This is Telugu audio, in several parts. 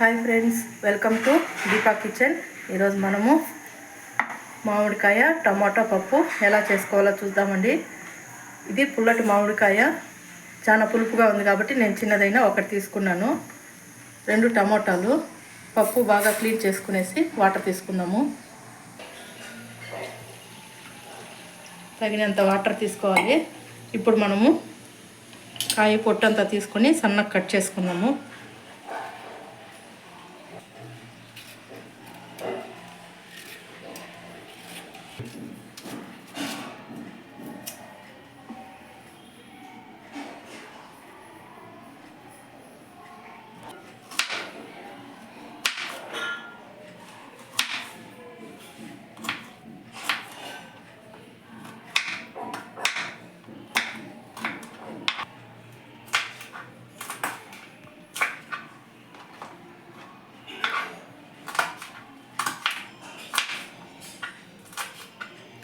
Hi friends welcome to Deepa kitchen. ఈరోజు మనము మామిడికాయ టమాటా పప్పు ఎలా చేసుకోవాలో చూద్దామండి. ఇది పుల్లటి మామిడికాయ. చాలా పులుపుగా ఉంది కాబట్టి నేను చిన్నదైనా ఒకటి తీసుకున్నాను. రెండు టమాటాలు. పప్పు బాగా క్లీన్ చేసుకునేసి వాటర్ తీసుకుందాము. తగినంత వాటర్ తీసుకోవాలి. ఇప్పుడు మనము కాయ పొట్టంతా తీసుకొని సన్నగా కట్ చేసుకుందాము.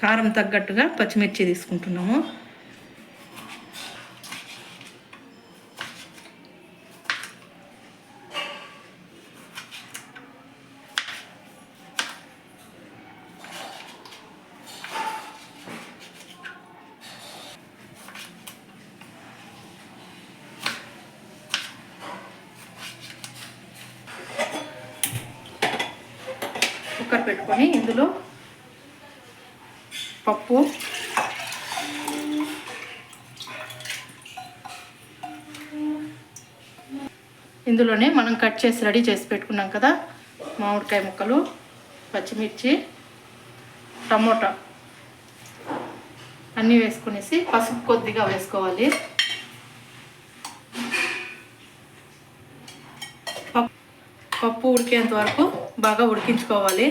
కారం తగ్గట్టుగా పచ్చిమిర్చి తీసుకుంటున్నాము. కుక్కర్ పెట్టుకొని ఇందులో పప్పు. ఇందులోనే మనం కట్ చేసి రెడీ చేసి పెట్టుకున్నాం కదా మామిడికాయ ముక్కలు పచ్చిమిర్చి టమోటా అన్నీ వేసుకునేసి పసుపు కొద్దిగా వేసుకోవాలి. పప్పు ఉడికేంత వరకు బాగా ఉడికించుకోవాలి.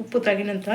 ఉప్పు తగినంత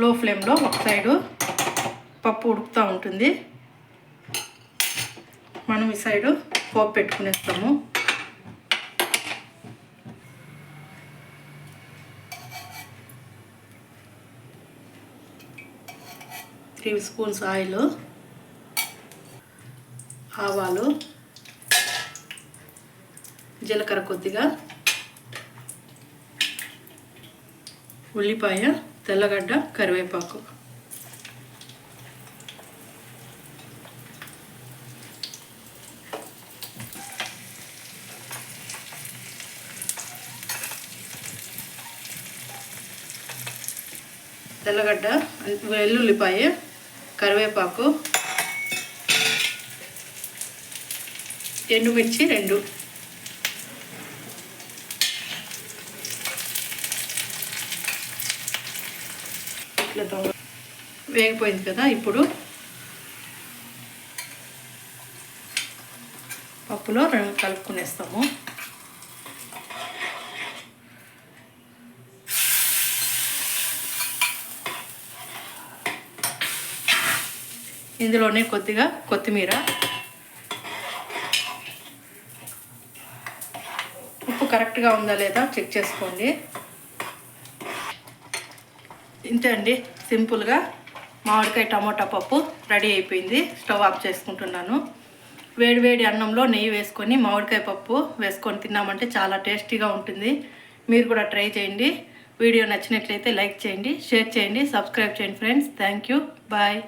లో ఫ్లేమ్లో ఒక సైడు పప్పు ఉడుకుతూ ఉంటుంది. మనం ఈ సైడు పోపు పెట్టుకునేస్తాము. త్రీ స్పూన్స్ ఆయిల్ ఆవాలు జీలకర్ర కొద్దిగా ఉల్లిపాయ తెల్లగడ్డ కరివేపాకు. తెల్లగడ్డ వెల్లుల్లిపాయ కరివేపాకు ఎండుమిర్చి రెండు. ఇట్లా వేగిపోయింది కదా ఇప్పుడు. పప్పులో రెండు కలుపుకునేస్తాము. ఇందులోనే కొద్దిగా కొత్తిమీర ఉప్పు కరెక్ట్గా ఉందా లేదా చెక్ చేసుకోండి. ఇంతే అండి సింపుల్గా మామిడికాయ టమోటా పప్పు రెడీ అయిపోయింది. స్టవ్ ఆఫ్ చేసుకుంటున్నాను. వేడివేడి అన్నంలో నెయ్యి వేసుకొని మామిడికాయ పప్పు వేసుకొని తిన్నామంటే చాలా టేస్టీగా ఉంటుంది. మీరు కూడా ట్రై చేయండి. వీడియో నచ్చినట్లయితే లైక్ చేయండి షేర్ చేయండి సబ్స్క్రైబ్ చేయండి ఫ్రెండ్స్. Thank you. బాయ్.